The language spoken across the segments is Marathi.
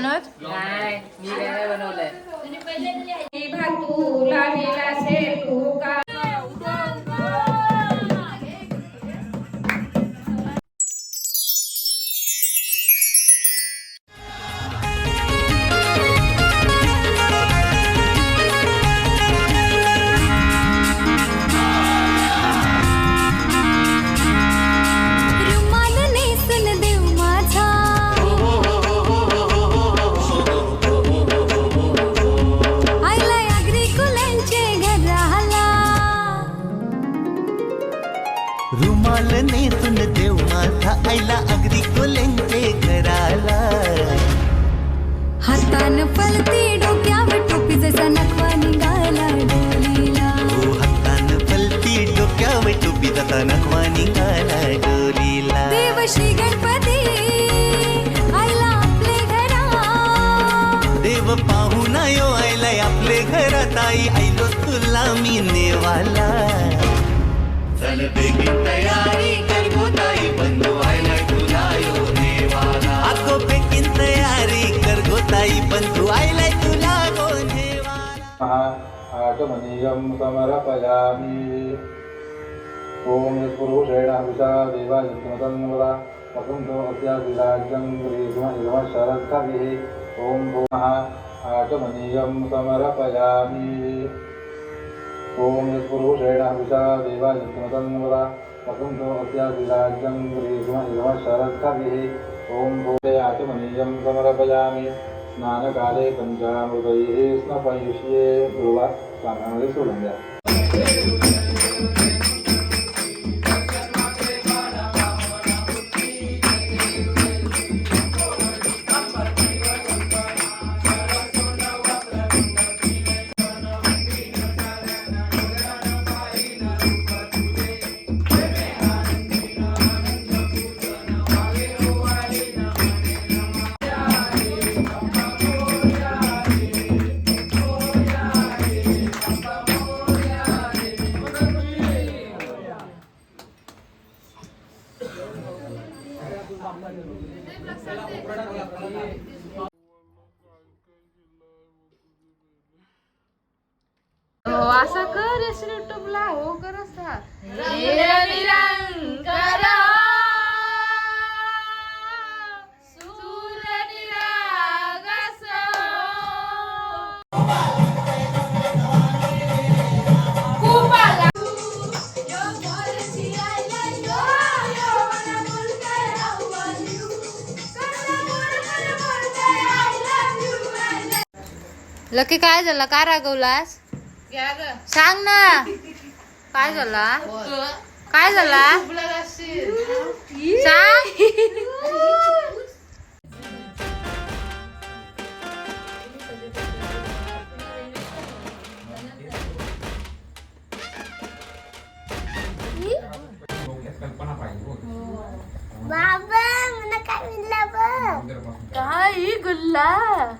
अनुज मी नेवाला. चल बेगीन तयारी कर गो ताई बंधू आईला तुला यो नेवाला. अगो बेगीन तयारी कर गो ताई बंधू आईला तुला गो नेवाला. आचमनीयं समर्पयामि। ॐ यत्पुरुषेण हविषा देवायुक्तमतं वदा वसन्तो अस्याभिराज्यं ग्रीष्मशरत्कविः ॐ भूमः आचमनीयं समर्पयामि। ॐ यत्पुरुषेण हविषा देवायुक्तमतं वदा वसन्तो अस्याभिराज्यं ग्रीष्मशरत्कविः ॐ भूते आचमनीयं समर्पयामि। स्नानकाले पञ्चामृतैः स्नपयिष्ये गुरुवा सोडून द्या हो असं कर युट्यूबला हो कर असा. लकी काय झालं? का रागवलास? सांग ना. काय झाला? काय झाला? सांग. काय गुल्ला या झाला मंगल मूर्ती लवकर या कर मग सर लक्की काय नाही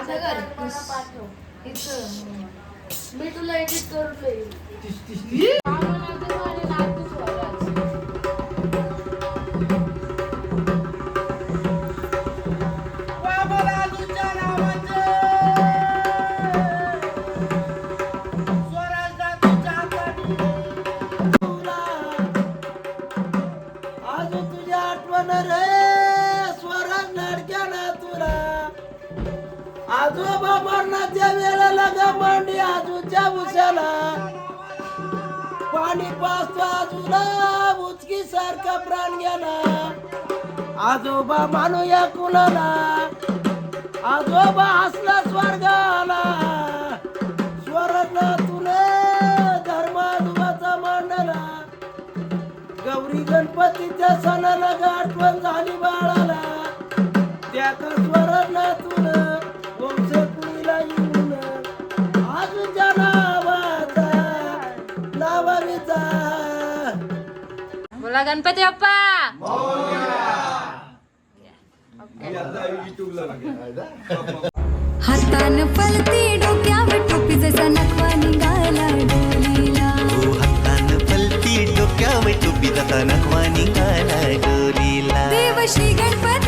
असं कर. मी तुला एडिट करून आजोबा मरणाच्या वेळेला ग मांडी आजूच्या उशाला पाणी पाचतो आजूला उचकी सारखा प्राण गेला. आजोबा मानूया कुणाला? आजोबा हसला स्वर्गाला स्वर्ग तुले धर्माधुबाचा मांडला. गौरी गणपतीच्या सणाला ग आठवण झाली स्मरणातून वंश बोला गणपती बाप्पा! हातान पलती डोक्यावर टोपी जसा नखवा निघाला डोलीला. हो हातान पलती डोक्यावर टोपी जाता नखवा निघाला डोलीला. देव श्री गणपती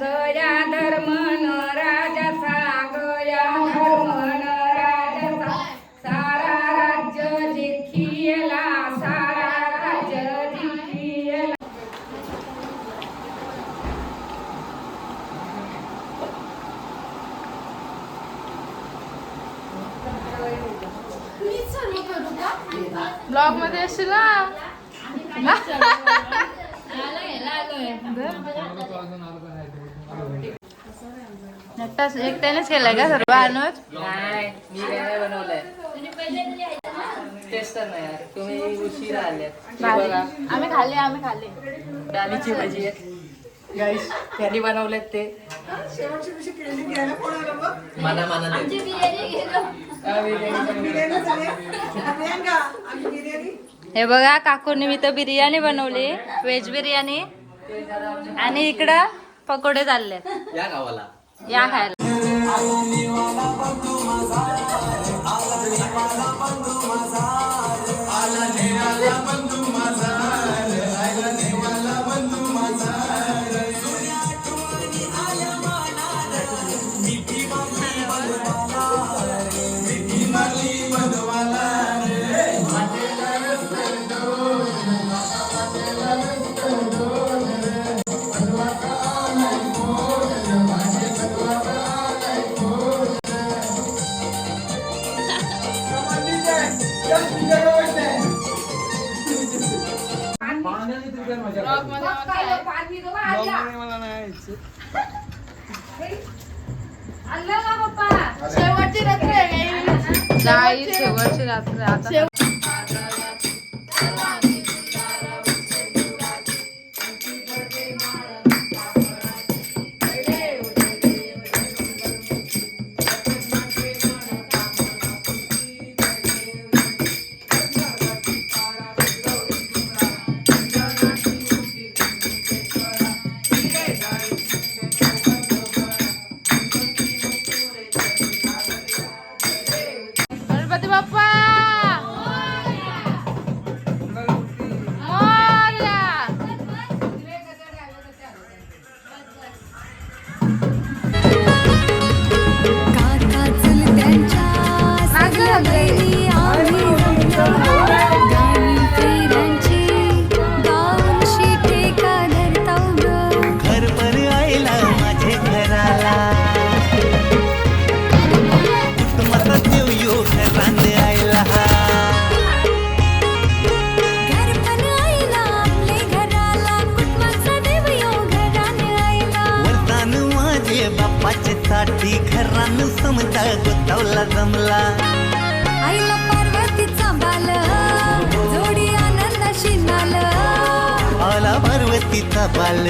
अंगया धर्मन राजा सागया धर्मन राजा सारा राज्य जिंकिला सारा राज्य जिंकिला ब्लॉगमध्ये असशील ना एकटाच एकट्यानेच केलंय का सर्व अनुज? नाही मी काय नाही बनवलंय. तेच तर नाही यार तुम्ही उशिरा आल्यात हे बघा. आम्ही खाल्ले आम्ही खाल्ले. डाळीची भजी आहे. गाईस त्यांनी बनवलेत ते. मला मला हे बघा काकूने मी तर बिर्याणी बनवली व्हेज बिर्याणी. आणि इकडं पकोडे चालले या गावाला. या खायला. शेवटची रात्र नाही शेवटची रात्र आता साठी घरान समजा गोतावला जमला. आईला पार्वतीचा बाल जोडी आनंदाशी नाल. आला पार्वतीचा बाल.